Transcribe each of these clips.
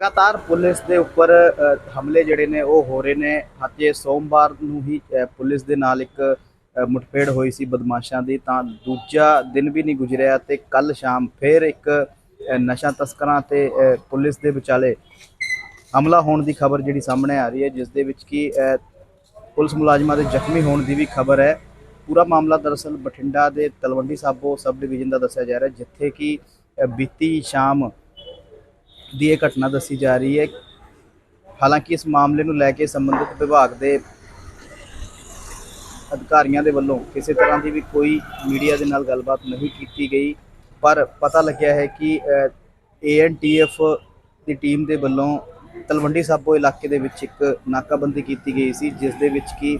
ਲਗਾਤਾਰ ਪੁਲਿਸ ਦੇ ਉੱਪਰ ਹਮਲੇ ਜਿਹੜੇ ਨੇ ਉਹ ਹੋ ਰਹੇ ਨੇ। ਹਜੇ ਸੋਮਵਾਰ ਨੂੰ ਹੀ ਪੁਲਿਸ ਦੇ ਨਾਲ ਇੱਕ ਅ, ਮੁਠਭੇੜ ਹੋਈ ਸੀ ਬਦਮਾਸ਼ਾਂ ਦੀ। ਤਾਂ ਦੂਜਾ ਦਿਨ ਵੀ ਨਹੀਂ ਗੁਜ਼ਰਿਆ ਤੇ ਕੱਲ ਸ਼ਾਮ ਫਿਰ ਇੱਕ ਨਸ਼ਾ ਤਸਕਰਾਂ ਤੇ ਪੁਲਿਸ ਦੇ ਵਿਚਾਲੇ ਹਮਲਾ ਹੋਣ ਦੀ ਖਬਰ ਜਿਹੜੀ ਸਾਹਮਣੇ ਆ ਰਹੀ ਹੈ ਜਿਸ ਦੇ ਵਿੱਚ ਕਿ ਪੁਲਿਸ ਮੁਲਾਜ਼ਮਾਂ ਦੇ ਜ਼ਖਮੀ ਹੋਣ ਦੀ ਵੀ ਖਬਰ ਹੈ। ਪੂਰਾ ਮਾਮਲਾ ਦਰਅਸਲ ਬਠਿੰਡਾ ਦੇ ਤਲਵੰਡੀ ਸਾਬੋ ਸਬ ਡਿਵੀਜ਼ਨ ਦਾ ਦੱਸਿਆ ਜਾ ਰਿਹਾ ਜਿੱਥੇ ਕਿ ਬੀਤੀ ਸ਼ਾਮ ਦੀ ਇਹ ਘਟਨਾ ਦੱਸੀ ਜਾ ਰਹੀ ਹੈ। ਹਾਲਾਂਕਿ ਇਸ ਮਾਮਲੇ ਨੂੰ ਲੈ ਕੇ ਸੰਬੰਧਿਤ ਵਿਭਾਗ ਦੇ ਅਧਿਕਾਰੀਆਂ ਦੇ ਵੱਲੋਂ ਕਿਸੇ ਤਰ੍ਹਾਂ ਦੀ ਵੀ ਕੋਈ ਮੀਡੀਆ ਦੇ ਨਾਲ ਗੱਲਬਾਤ ਨਹੀਂ ਕੀਤੀ ਗਈ। ਪਰ ਪਤਾ ਲੱਗਿਆ ਹੈ ਕਿ ਏਐਨਟੀਐਫ ਦੀ ਟੀਮ ਦੇ ਵੱਲੋਂ ਤਲਵੰਡੀ ਸਾਬੋ ਇਲਾਕੇ ਦੇ ਵਿੱਚ ਇੱਕ ਨਾਕਾਬੰਦੀ ਕੀਤੀ ਗਈ ਸੀ, ਜਿਸ ਦੇ ਵਿੱਚ ਕਿ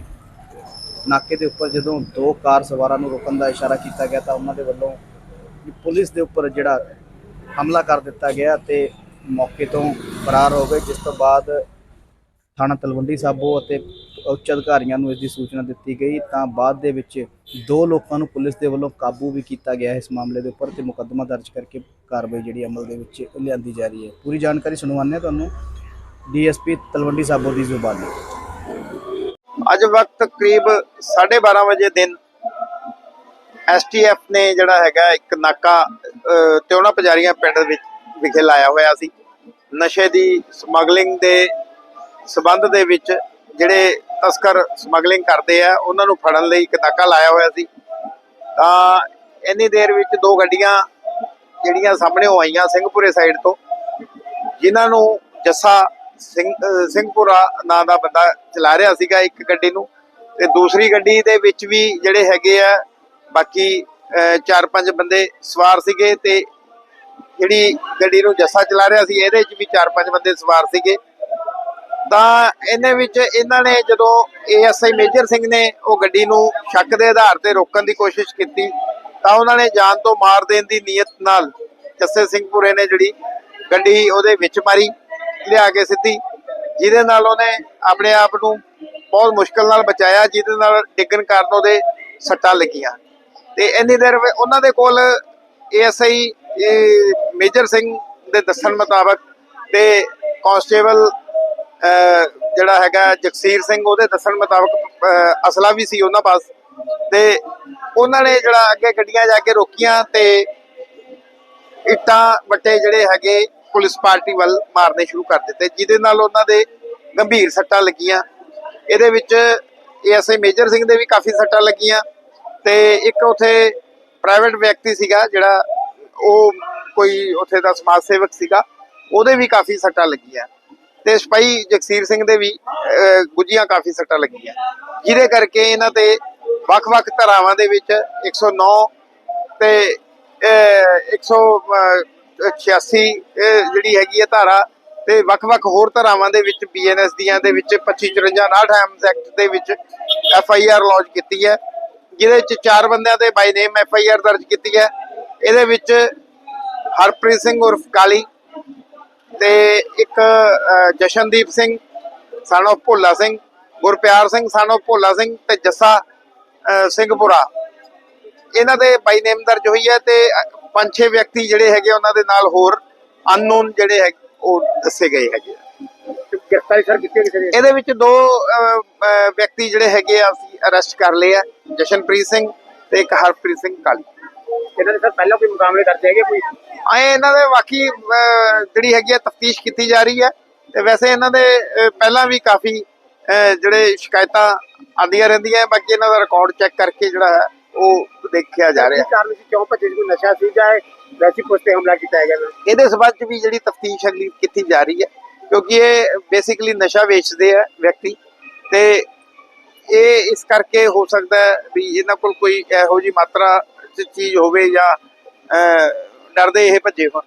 ਨਾਕੇ ਦੇ ਉੱਪਰ ਜਦੋਂ ਦੋ ਕਾਰ ਸਵਾਰਾਂ ਨੂੰ ਰੋਕਣ ਦਾ ਇਸ਼ਾਰਾ ਕੀਤਾ ਗਿਆ ਤਾਂ ਉਹਨਾਂ ਦੇ ਵੱਲੋਂ ਪੁਲਿਸ ਦੇ ਉੱਪਰ ਜਿਹੜਾ ਹਮਲਾ ਕਰ ਦਿੱਤਾ ਗਿਆ ਤੇ ਮੌਕੇ ਤੋਂ ਫਰਾਰ ਹੋ ਗਏ, ਜਿਸ ਤੋਂ ਬਾਅਦ ਥਾਣਾ ਤਲਵੰਡੀ ਸਾਬੋ ਅਤੇ ਉੱਚ ਅਧਿਕਾਰੀਆਂ ਨੂੰ ਇਸ ਦੀ ਸੂਚਨਾ ਦਿੱਤੀ ਗਈ। ਤਾਂ ਬਾਅਦ ਦੇ ਵਿੱਚ ਦੋ ਲੋਕਾਂ ਨੂੰ ਪੁਲਿਸ ਦੇ ਵੱਲੋਂ ਕਾਬੂ ਵੀ ਕੀਤਾ ਗਿਆ ਇਸ ਮਾਮਲੇ ਦੇ ਉੱਪਰ ਤੇ ਮੁਕੱਦਮਾ ਦਰਜ ਕਰਕੇ ਕਾਰਵਾਈ ਜਿਹੜੀ ਅਮਲ ਦੇ ਵਿੱਚ ਲਿਆਂਦੀ ਜਾ ਰਹੀ ਹੈ। ਪੂਰੀ ਜਾਣਕਾਰੀ ਸੁਣਵਾਉਂਦੇ ਹਾਂ ਤੁਹਾਨੂੰ ਡੀਐਸਪੀ ਤਲਵੰਡੀ ਸਾਬੋ ਦੀ ਜ਼ੁਬਾਨੀ। ਅੱਜ ਵਕਤ ਕਰੀਬ 12:30 ਵਜੇ ਦਿਨ ਐਸਟੀਐਫ ਨੇ ਜਿਹੜਾ ਹੈਗਾ ਇੱਕ ਨਾਕਾ ਤਿਉਣਾ ਪੁਜਾਰੀਆਂ ਪਿੰਡ ਵਿੱਚ ਵਿਖੇ ਲਾਇਆ ਹੋਇਆ ਸੀ। ਨਸ਼ੇ ਦੀ ਸਮਗਲਿੰਗ ਦੇ ਸਬੰਧ ਦੇ ਵਿੱਚ ਜਿਹੜੇ ਤਸਕਰ ਸਮਗਲਿੰਗ ਕਰਦੇ ਆ, ਉਹਨਾਂ ਨੂੰ ਫੜਨ ਲਈ ਇੱਕ ਨਾਕਾ ਲਾਇਆ ਹੋਇਆ ਸੀ। ਤਾਂ ਇੰਨੀ ਦੇਰ ਵਿੱਚ ਦੋ ਗੱਡੀਆਂ ਜਿਹੜੀਆਂ ਸਾਹਮਣੇ ਆਈਆਂ ਸਿੰਘਪੁਰੇ ਸਾਈਡ ਤੋਂ, ਜਿਨ੍ਹਾਂ ਨੂੰ ਜੱਸਾ ਸਿੰਘ ਸਿੰਘਪੁਰਾ ਨਾਂ ਦਾ ਬੰਦਾ ਚਲਾ ਰਿਹਾ ਸੀਗਾ ਇੱਕ ਗੱਡੀ ਨੂੰ ਤੇ ਦੂਸਰੀ ਗੱਡੀ ਦੇ ਵਿੱਚ ਵੀ ਜਿਹੜੇ ਹੈਗੇ ਆ, ਬਾਕੀ ਚਾਰ ਪੰਜ ਬੰਦੇ ਸਵਾਰ ਸੀਗੇ ਤੇ ਜਿਹੜੀ ਗੱਡੀ ਨੂੰ ਜੱਸਾ ਚਲਾ ਰਿਹਾ ਸੀ, ਇਹਦੇ ਵਿੱਚ ਵੀ ਚਾਰ ਪੰਜ ਬੰਦੇ ਸਵਾਰ ਸੀਗੇ। ਤਾਂ ਇਹਨੇ ਵਿੱਚ ਇਹਨਾਂ ਨੇ ਜਦੋਂ ਏਐਸਆਈ ਮੇਜਰ ਸਿੰਘ ਨੇ ਉਹ ਗੱਡੀ ਨੂੰ ਸ਼ੱਕ ਦੇ ਆਧਾਰ ਤੇ ਰੋਕਣ ਦੀ ਕੋਸ਼ਿਸ਼ ਕੀਤੀ, ਤਾਂ ਉਹਨਾਂ ਨੇ ਜਾਨ ਤੋਂ ਮਾਰ ਦੇਣ ਦੀ ਨੀਅਤ ਨਾਲ ਜੱਸੇ ਸਿੰਘਪੁਰੇ ਨੇ ਜਿਹੜੀ ਗੱਡੀ ਉਹਦੇ ਵਿੱਚ ਮਾਰੀ, ਲਿਆ ਕੇ ਸਿੱਧੀ। ਜਿਹਦੇ ਨਾਲ ਉਹਨੇ ਆਪਣੇ ਆਪ ਨੂੰ ਬਹੁਤ ਮੁਸ਼ਕਲ ਨਾਲ ਬਚਾਇਆ, ਜਿਹਦੇ ਨਾਲ ਡਿੱਗਣ ਕਾਰਨ ਉਹਦੇ ਸੱਟਾਂ ਲੱਗੀਆਂ। ਤੇ ਇੰਨੀ ਦੇਰ ਉਹਨਾਂ ਦੇ ਕੋਲ ਏਐਸਆਈ ਮੇਜਰ ਸਿੰਘ ਦੇ ਦੱਸਣ ਮੁਤਾਬਕ ਤੇ ਕਾਂਸਟੇਬਲ, ਅਹ, ਜਿਹੜਾ ਹੈਗਾ ਜਗਸੀਰ ਸਿੰਘ, ਉਹਦੇ ਦੱਸਣ ਮੁਤਾਬਕ ਅਸਲਾ ਵੀ ਸੀ ਉਹਨਾਂ ਪਾਸ। ਤੇ ਉਹਨਾਂ ਨੇ ਜਿਹੜਾ ਅੱਗੇ ਗੱਡੀਆਂ ਜਾ ਕੇ ਰੋਕੀਆਂ ਤੇ ਇੱਟਾਂ ਵੱਟੇ ਜਿਹੜੇ ਹੈਗੇ ਪੁਲਿਸ ਪਾਰਟੀ ਵੱਲ ਮਾਰਨੇ ਸ਼ੁਰੂ ਕਰ ਦਿੱਤੇ, ਜਿਹਦੇ ਨਾਲ ਉਹਨਾਂ ਦੇ ਗੰਭੀਰ ਸੱਟਾਂ ਲੱਗੀਆਂ। ਇਹਦੇ ਵਿੱਚ ਏਐਸਆਈ ਮੇਜਰ ਸਿੰਘ ਦੇ ਵੀ ਕਾਫੀ ਸੱਟਾਂ ਲੱਗੀਆਂ ਤੇ ਇੱਕ ਉਥੇ ਪ੍ਰਾਈਵੇਟ ਵਿਅਕਤੀ ਸੀਗਾ ਜਿਹੜਾ ਉਹ ਕੋਈ ਉੱਥੇ ਦਾ ਸਮਾਜ ਸੇਵਕ ਸੀਗਾ, ਉਹਦੇ ਵੀ ਕਾਫੀ ਸੱਟਾਂ ਲੱਗੀਆਂ। ਤੇ ਸਿਪਾਹੀ ਜਗਸੀਰ ਸਿੰਘ ਦੇ ਵੀ ਗੁੱਜੀਆਂ ਕਾਫੀ ਸੱਟਾਂ ਲੱਗੀਆਂ। ਜਿਹਦੇ ਕਰਕੇ ਇਹਨਾਂ ਤੇ ਵੱਖ-ਵੱਖ ਧਾਰਾਵਾਂ ਦੇ ਵਿੱਚ 109 ਤੇ 186 ਜਿਹੜੀ ਹੈਗੀ ਹੈ ਧਾਰਾ ਤੇ ਵੱਖ-ਵੱਖ ਹੋਰ ਧਾਰਾਵਾਂ ਦੇ ਵਿੱਚ ਬੀਐਨਐਸ ਦੀਆਂ ਦੇ ਵਿੱਚ 2554 ਐਮਸ ਐਕਟ ਦੇ ਵਿੱਚ ਐਫ ਆਈ ਆਰ ਲੌਂਚ ਕੀਤੀ ਹੈ। ਜਿਹਦੇ ਵਿੱਚ ਚਾਰ ਬੰਦਿਆਂ ਦੇ ਬਾਈ ਨੇਮ ਐਫ ਆਈ ਆਰ ਦਰਜ ਕੀਤੀ ਹੈ। ਇਹਦੇ ਵਿੱਚ ਹਰਪ੍ਰੀਤ ਸਿੰਘ ਉਰਫ ਕਾਲੀ ਤੇ ਇੱਕ ਜਸ਼ਨਦੀਪ ਸਿੰਘ ਸਾਨੋ ਭੋਲਾ ਸਿੰਘ ਗੁਰਪਿਆਰ ਸਿੰਘ ਸਾਨੋ ਭੋਲਾ ਸਿੰਘ ਤੇ ਜੱਸਾ ਸਿੰਘਪੁਰਾ। ਇਹਨਾਂ ਦੇ ਬਾਈ ਨੇਮ ਦਰਜ ਹੋਈ ਹੈ ਤੇ ਪੰਜ ਛੇ ਵਿਅਕਤੀ ਜਿਹੜੇ ਹੈਗੇ ਉਹਨਾਂ ਦੇ ਨਾਲ ਹੋਰ ਅਨਨੋਨ ਜਿਹੜੇ ਹੈ ਉਹ ਦੱਸੇ ਗਏ ਹੈਗੇ। ਗ੍ਰਿਫਤਾਰੀ ਸਰ ਕੀਤੀ ਕਿਸੇ ਇਹਦੇ ਵਿੱਚ ਦੋ ਵਿਅਕਤੀ ਜਿਹੜੇ ਹੈਗੇ ਆ ਅਸੀਂ ਅਰੈਸਟ ਕਰ ਲਏ ਆ ਜਸ਼ਨਪ੍ਰੀਤ ਸਿੰਘ ਤੇ ਇੱਕ ਹਰਪ੍ਰੀਤ ਸਿੰਘ ਕਾਲੀ। ਇਹਨਾਂ ਦੇ ਸਰ ਪਹਿਲਾਂ ਕੋਈ ਮੁਕਾਬਲੇ ਕਰਦੇ ਹੈਗੇ ਕੋਈ ਆਏ ਇਹਨਾਂ ਦੇ ਬਾਕੀ ਜਿਹੜੀ ਹੈਗੀ ਆ ਤਫਤੀਸ਼ ਕੀਤੀ ਜਾ ਰਹੀ ਹੈ ਤੇ ਵੈਸੇ ਇਹਨਾਂ ਦੇ ਪਹਿਲਾਂ ਵੀ ਕਾਫੀ ਜਿਹੜੇ ਸ਼ਿਕਾਇਤਾਂ ਆਉਂਦੀਆਂ ਰਹਿੰਦੀਆਂ ਬਾਕੀ ਇਹਨਾਂ ਦਾ ਰਿਕਾਰਡ ਚੈੱਕ ਕਰਕੇ ਜਿਹੜਾ ਹੈ ਉਹ ਦੇਖਿਆ ਜਾ ਰਿਹਾ ਕਾਰਨ ਸੀ ਕਿਉਂ ਭੱਜੇ? ਕੋਈ ਨਸ਼ਾ ਸੀ ਜਾਂ ਵੈਸੀ ਪੁਲਿਸ ਤੇ ਹਮਲਾ ਕੀਤਾ ਨੇ? ਇਹਦੇ ਸਬੰਧ 'ਚ ਵੀ ਜਿਹੜੀ ਤਫਤੀਸ਼ ਅਗਲੀ ਕੀਤੀ ਜਾ ਰਹੀ ਹੈ ਕਿਉਂਕਿ ਇਹ ਬੇਸਿਕਲੀ ਨਸ਼ਾ ਵੇਚਦੇ ਆ ਵਿਅਕਤੀ ਤੇ ਇਹ ਇਸ ਕਰਕੇ ਹੋ ਸਕਦਾ ਹੈ ਵੀ ਇਹਨਾਂ ਕੋਲ ਕੋਈ ਇਹੋ ਜੀ ਮਾਤਰਾ ਚੀਜ਼ ਹੋਵੇ ਜਾਂ ਡਰਦੇ ਇਹ ਭੱਜੇ ਹੋਣ।